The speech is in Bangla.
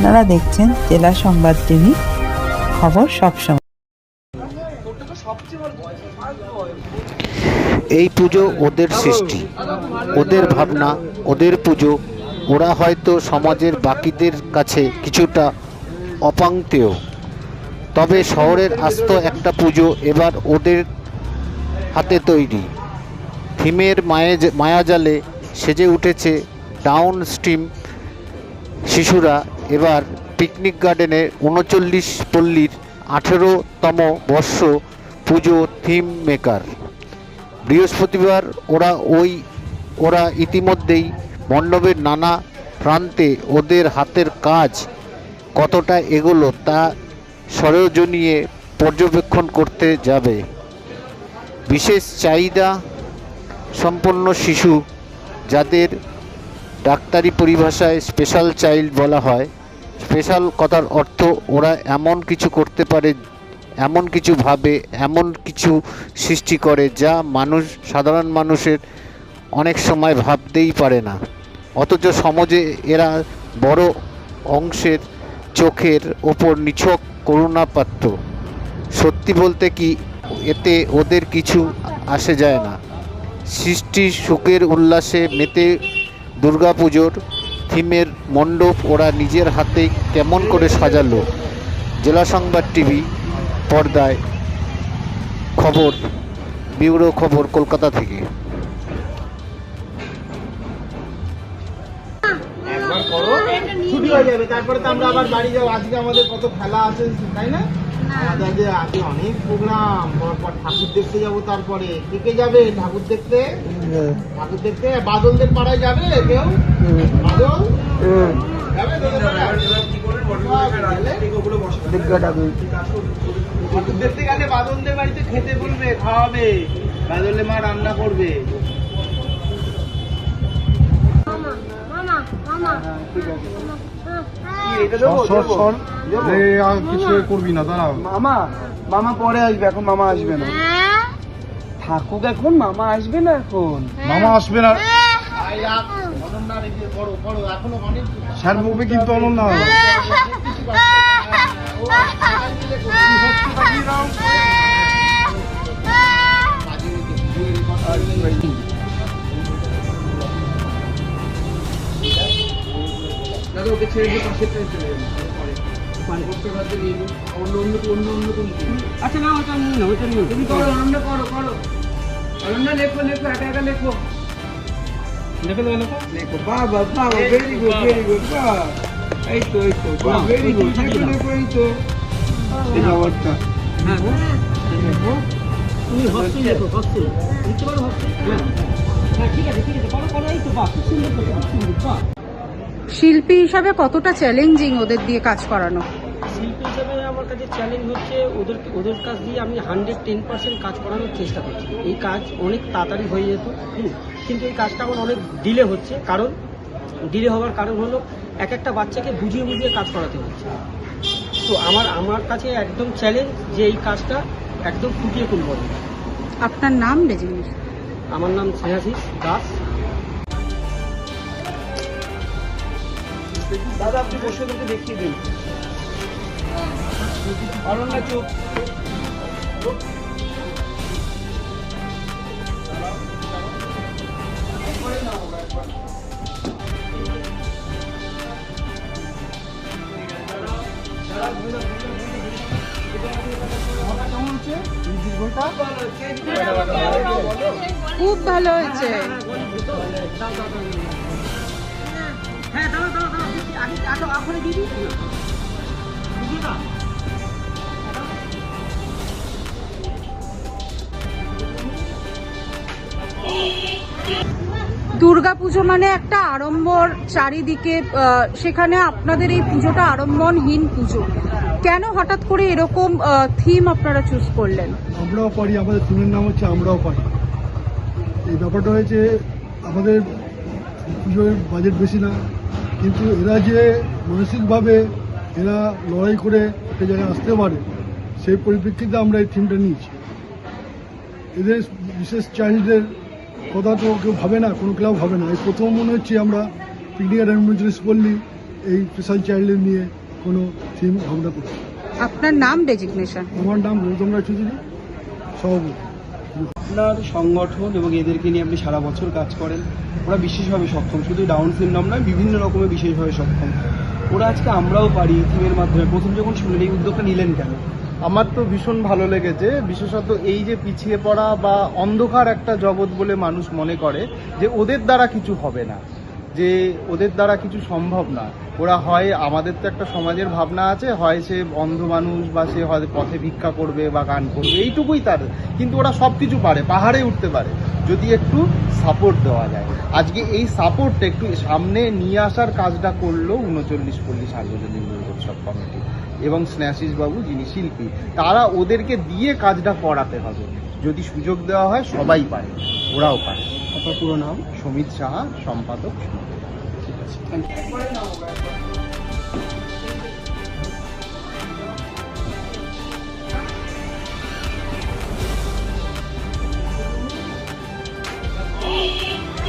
আপনারা দেখছেন জেলা সংবাদ টিভি, খবর সবসময় এই পুজো ওদের সৃষ্টি, ওদের ভাবনা, ওদের পুজো। ওরা হয়তো সমাজের বাকিদের কাছে কিছুটা অপাঙ্ক্তেয় তবে শহরের আস্ত একটা পুজো এবার ওদের হাতে তৈরি। থিমের মায়ে মায়াজালে সেজে উঠেছে ডাউন স্ট্রিম শিশুরা এবার পিকনিক গার্ডেনে উনচল্লিশ পল্লীর আঠেরোতম বর্ষ পুজো থিম মেকার বৃহস্পতিবার ওরা ওই, ওরা ইতিমধ্যেই মণ্ডপের নানা প্রান্তে ওদের হাতের কাজ কতটা এগোলো তা সরজনীয়ে পর্যবেক্ষণ করতে যাবে। বিশেষ চাহিদা সম্পন্ন শিশু যাদের ডাক্তারি পরিভাষায় স্পেশাল চাইল্ড বলা হয়। স্পেশাল কথার অর্থ ওরা এমন কিছু করতে পারে, এমন কিছু ভাবে, এমন কিছু সৃষ্টি করে যা মানুষ, সাধারণ মানুষের অনেক সময় ভাবতেই পারে না। অথচ সমাজে এরা বড় অংশের চোখের ওপর নিছক করুণা পাত্র সত্যি বলতে কি এতে ওদের কিছু আসে যায় না। সৃষ্টি সুখের উল্লাসে মেতে দুর্গাপুজোর থিমের মণ্ডপ ওরা নিজের হাতে কেমন করে সাজালো। জেলা সংবাদ টিভি, পর্দায় খবর, ব্যুরো খবর কলকাতা থেকে। তারপরে তো আমরা আবার বাড়ি যাব। আজকে আমাদের কত খেলা আছে, তাই না? আমাদের আজকে আজকে অনেক প্রোগ্রাম পর ঠাকুর দেখতে যাব তারপরে। কে কে যাবে ঠাকুর দেখতে? ঠাকুর দেখতে? বাদলদের পাড়ায় যাবে কেউ? বাদল? যাবে? ঠাকুর দেখতে গেলে বাদলদের বাড়িতে খেতে বলবে খাওয়াবে। বাদলে মা রান্না করবে। মামা মামা মামা। ঠিক আছে। কিছু করবি না দাঁড়াও। মামা মামা পরে আসবে এখন মামা আসবে না। হ্যাঁ থাকুক এখন মামা আসবে না এখন। মামা আসবে না। স্যার বকবে কিন্তু অনন্যা দাদা ওকে ছেড়ে দিয়ে পাশে চলে যাবে নিও। অন্য অন্য অন্য অন্য আচ্ছা না ওটা নিয়ে না ওটা নিয়ে তুমি করো অনন্য করো করো। অনন্য লেখো লেখো একা একা লেখো। লেখো লেখো লেখো। লেখো বাবা বাবা ভেরি গুড ভেরি গুড বাহ। এই তো এই তো বাহ ভেরি গুড লেখো লেখো এই তো। এই ব্যাপারটা হ্যাঁ লেখো। তুমি লেখো হচ্ছে লিখতে পারো হচ্ছে হ্যাঁ ঠিক আছে ঠিক আছে করো করো এই তো বাহ সুন্দর সুন্দর বাহ। শিল্পী হিসাবে কতটা চ্যালেঞ্জিং ওদের দিয়ে কাজ করানো? শিল্পী হিসেবে আমার কাছে চ্যালেঞ্জ হচ্ছে ওদের ওদের কাছ দিয়ে আমি হান্ড্রেড টেন পার্সেন্ট কাজ করানোর চেষ্টা করছি। এই কাজ অনেক তাড়াতাড়ি হয়ে যেত কিন্তু এই কাজটা আমার অনেক ডিলে হচ্ছে। কারণ ডিলে হওয়ার কারণ হলো এক একটা বাচ্চাকে বুঝিয়ে বুঝিয়ে কাজ করাতে হচ্ছে। তো আমার আমার কাছে একদম চ্যালেঞ্জ যে এই কাজটা একদম ফুটিয়ে তুলব আপনার নাম রেজিমেন্ট আমার নাম স্নেহাশিস দাস। দাদা আপনি বসে ওদেরকে দেখিয়ে দিন। অনন্যা চুপ। খুব ভালো হয়েছে। হ্যাঁ না দুর্গাপুজো মানে একটা আড়ম্বর চারিদিকে সেখানে আপনাদের এই পুজোটা আড়ম্বরহীন পুজো। কেন হঠাৎ করে এরকম থিম আপনারা চুজ করলেন? আমরাও পারি, আমাদের থিমের নাম হচ্ছে আমরাও পারি। এই ব্যাপারটা হয়েছে, আমাদের পুজোর বাজেট বেশি না। কিন্তু এরা যে মানসিকভাবে এরা লড়াই করে একটা জায়গায় আসতে পারে সেই পরিপ্রেক্ষিতে আমরা এই থিমটা নিয়েছি। এদের বিশেষ চাইল্ডদের কথা তো কেউ ভাবে না কোনো ক্লাব ভাবে না। এই প্রথম মনে হচ্ছে আমরা পিকনিক অ্যারেঞ্জমেন্ট পড়লি এই স্পেশাল চাইল্ডদের নিয়ে কোনো থিম ভাবনা করছি আপনার নাম ডেজিগনেশন আমার নাম গৌতম রায় চৌধুরী সভাপতি। আপনার সংগঠন এবং এদেরকে নিয়ে আপনি সারা বছর কাজ করেন, ওরা বিশেষভাবে সক্ষম। শুধু ডাউন সিনড্রোম নয়, বিভিন্ন রকমের বিশেষভাবে সক্ষম। ওরা আজকে আমরাও পারি থিমের মাধ্যমে। প্রথম যখন শুনলেন, এই উদ্যোগটা নিলেন কেন? আমার তো ভীষণ ভালো লেগেছে। বিশেষত এই যে পিছিয়ে পড়া বা অন্ধকার একটা জগৎ বলে মানুষ মনে করে যে ওদের দ্বারা কিছু হবে না, যে ওদের দ্বারা কিছু সম্ভব না। ওরা হয় আমাদের তো একটা সমাজের ভাবনা আছে হয় সে অন্ধ মানুষ বা সে হয় পথে ভিক্ষা করবে বা গান করবে এইটুকুই তার। কিন্তু ওরা সব কিছু পারে পাহাড়ে উঠতে পারে যদি একটু সাপোর্ট দেওয়া যায়। আজকে এই সাপোর্টটা একটু সামনে নিয়ে আসার কাজটা করল উনচল্লিশ পল্লী সার্বজনীন দুর্গোৎসব কমিটি এবং স্নেহাশিস বাবু যিনি শিল্পী তারা ওদেরকে দিয়ে কাজটা করাতে হবে। যদি সুযোগ দেওয়া হয় সবাই পারে ওরাও পারে। আপনার পুরো নাম? সমিত সাহা সম্পাদক ঠিক আছে থ্যাংক ইউ